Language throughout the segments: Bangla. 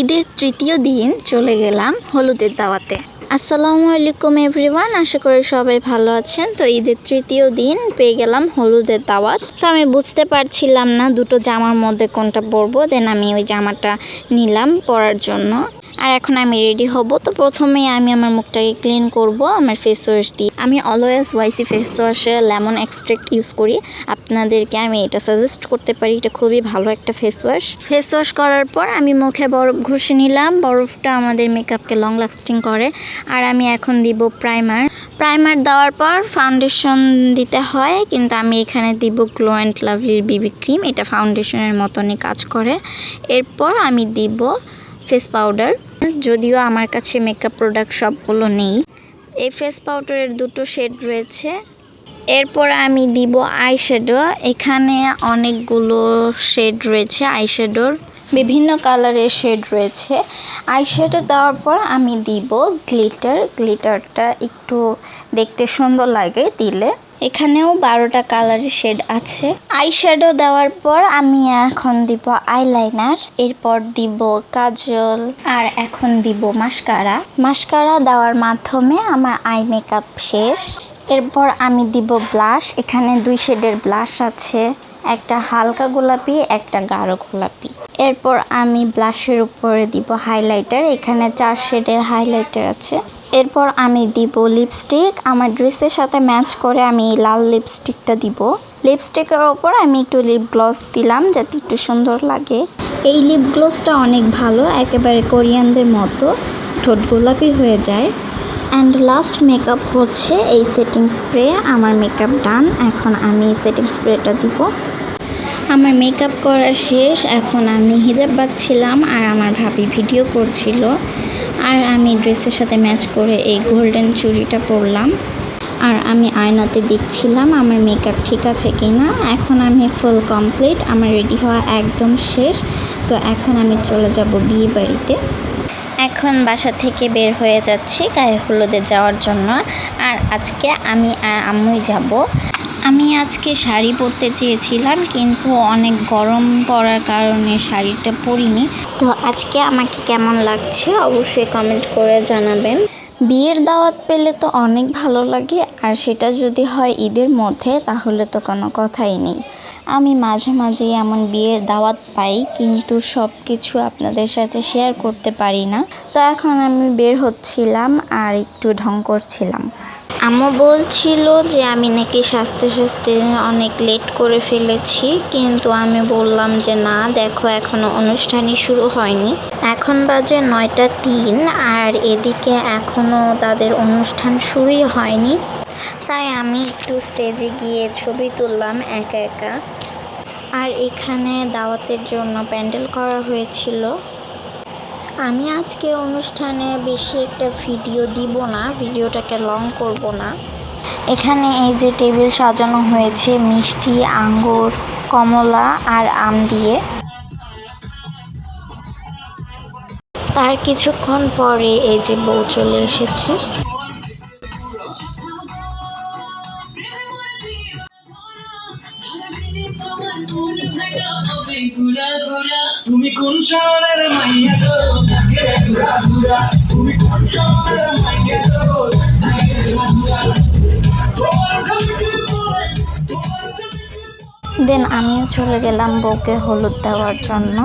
ঈদের তৃতীয় দিন চলে গেলাম হলুদের দাওয়াতে। আসসালামু আলাইকুম এভরিওয়ান, আশা করি সবাই ভালো আছেন। তো ঈদের তৃতীয় দিন পেয়ে গেলাম হলুদের দাওয়াত। তো আমি বুঝতে পারছিলাম না দুটো জামার মধ্যে কোনটা পরবো দেন আমি ওই জামাটা নিলাম পরার জন্য। আর এখন আমি রেডি হব। তো প্রথমেই আমি আমার মুখটাকে ক্লিন করব, আমার ফেস ওয়াশ দিয়ে। আমি অলওয়েজ ওয়াইসি ফেস ওয়াশে লেমন এক্সট্রাক্ট ইউজ করি। আপনাদেরকে আমি এটা সাজেস্ট করতে পারি, এটা খুবই ভালো একটা ফেস ওয়াশ ফেস ওয়াশ করার পর আমি মুখে বরফ ঘষে নিলাম। বরফটা আমাদের মেকআপকে লং লাস্টিং করে। আর আমি এখন দিব প্রাইমার প্রাইমার দেওয়ার পর ফাউন্ডেশন দিতে হয়, কিন্তু আমি এখানে দিব গ্লো অ্যান্ড লাভলির বিবি ক্রিম এটা ফাউন্ডেশনের মতনই কাজ করে। এরপর আমি দিব ফেস পাউডার যদিও আমার কাছে মেকআপ প্রোডাক্ট সবগুলো নেই। এই ফেস পাউডারের দুটো শেড রয়েছে। এরপর আমি দিব আইশ্যাডো এখানে অনেকগুলো শেড রয়েছে আইশ্যাডোর বিভিন্ন কালারের শেড রয়েছে। আইশ্যাডো দেওয়ার পর আমি দিব গ্লিটার গ্লিটারটা একটু দেখতে সুন্দর লাগে দিলে। এখানেও বারোটা কালারের শেড আছে। আইশ্যাডো দেওয়ার পর আমি এখন দিব আইলাইনার এরপর দিব কাজল, আর এখন দিব মাস্কারা মাস্কারা দেওয়ার মাধ্যমে আমার আই মেকআপ শেষ। এরপর আমি দিব ব্লাশ এখানে দুই শেডের ব্লাশ আছে। একটা হালকা গোলাপি, একটা গাঢ় গোলাপি। এরপর আমি ব্লাশের উপরে দিব হাইলাইটার এখানে চার শেডের হাইলাইটার আছে। এরপর আমি দিব লিপস্টিক আমার ড্রেসের সাথে ম্যাচ করে আমি লাল লিপস্টিকটা দিব। লিপস্টিকের ওপর আমি একটু লিপ গ্লস দিলাম যাতে একটু সুন্দর লাগে। এই লিপ গ্লসটা অনেক ভালো, একেবারে কোরিয়ানদের মতো, ঠোঁট গোলাপি হয়ে যায়। অ্যান্ড লাস্ট মেকআপ হচ্ছে এই সেটিং স্প্রে আমার মেকআপ ডান এখন আমি সেটিং স্প্রেটা দিব। আমার মেকআপ করা শেষ, এখন আমি হিজাব বাঁধছিলাম আর আমার ভাবি ভিডিও করছিল। আর আমি ড্রেসের সাথে ম্যাচ করে এই গোল্ডেন চুড়িটা পরলাম। আর আমি আয়নাতে দেখছিলাম আমার মেকআপ ঠিক আছে কি না এখন আমি ফুল কমপ্লিট আমার রেডি হওয়া একদম শেষ। তো এখন আমি চলে যাব বিয়ে বাড়িতে। এখন বাসা থেকে বের হয়ে যাচ্ছি গায়ে হলুদে যাওয়ার জন্য। আর আজকে আমি আর আম্মুই যাব। আমি আজকে শাড়ি পরতে চেয়েছিলাম, কিন্তু অনেক গরম পড়ার কারণে শাড়িটা পরিনি। তো আজকে আমাকে কেমন লাগছে অবশ্যই কমেন্ট করে জানাবেন। বিয়ের দাওয়াত পেলে তো অনেক ভালো লাগে, আর সেটা যদি হয় ঈদের মধ্যে, তাহলে তো কোনো কথাই নেই। আমি মাঝে মাঝে এমন বিয়ের দাওয়াত পাই, কিন্তু সব কিছু আপনাদের সাথে শেয়ার করতে পারি না। তো এখন আমি বের হচ্ছিলাম আর একটু ঢং করছিলাম। আম্মু বলছিল যে, আমি নাকি সাজতে সাজতে অনেক লেট করে ফেলেছি, কিন্তু আমি বললাম যে, না, দেখো, এখনও অনুষ্ঠানই শুরু হয়নি। এখন বাজে নয়টা তিন, আর এদিকে এখনও তাদের অনুষ্ঠান শুরুই হয়নি। তাই আমি একটু স্টেজে গিয়ে ছবি তুললাম একা একা। আর এখানে দাওয়াতের জন্য প্যান্ডেল করা হয়েছিল। আমি আজকে অনুষ্ঠানে বেশি একটা ভিডিও দিব না, ভিডিওটাকে লং করব না। এখানে এই যে টেবিল সাজানো হয়েছে, মিষ্টি, আঙ্গুর, কমলা আর আম দিয়ে। তার কিছুক্ষণ পরে এই যে বউ চলে এসেছে। দেন আমিও চলে গেলাম বউকে হলুদ দেওয়ার জন্য।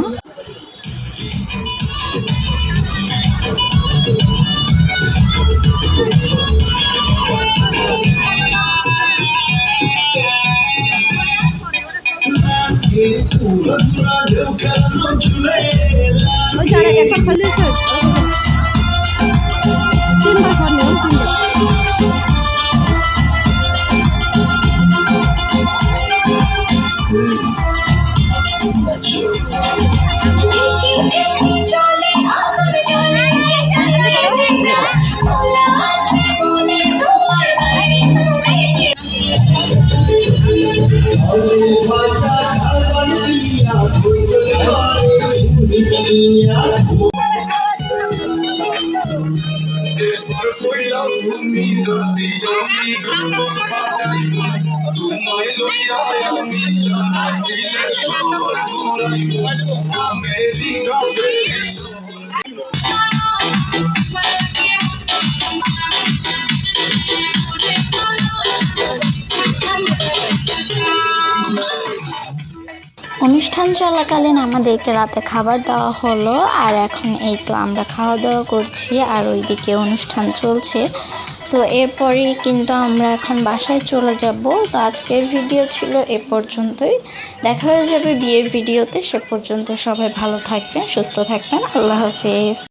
ওই যারা দেখা ফেলেছে তিনবার ফোন তিনবার América অনুষ্ঠান চলাকালীন আমাদেরকে রাতে খাবার দেওয়া হলো, আর এখন এই তো আমরা খাওয়া দাওয়া করছি, আর ওইদিকে অনুষ্ঠান চলছে। তো এরপরেই কিন্তু আমরা এখন বাসায় চলে যাব। তো আজকের ভিডিও ছিল এ পর্যন্তই। দেখা হয়ে যাবে বিয়ের ভিডিওতে। সে পর্যন্ত সবাই ভালো থাকবেন, সুস্থ থাকবেন। আল্লাহ হাফেজ।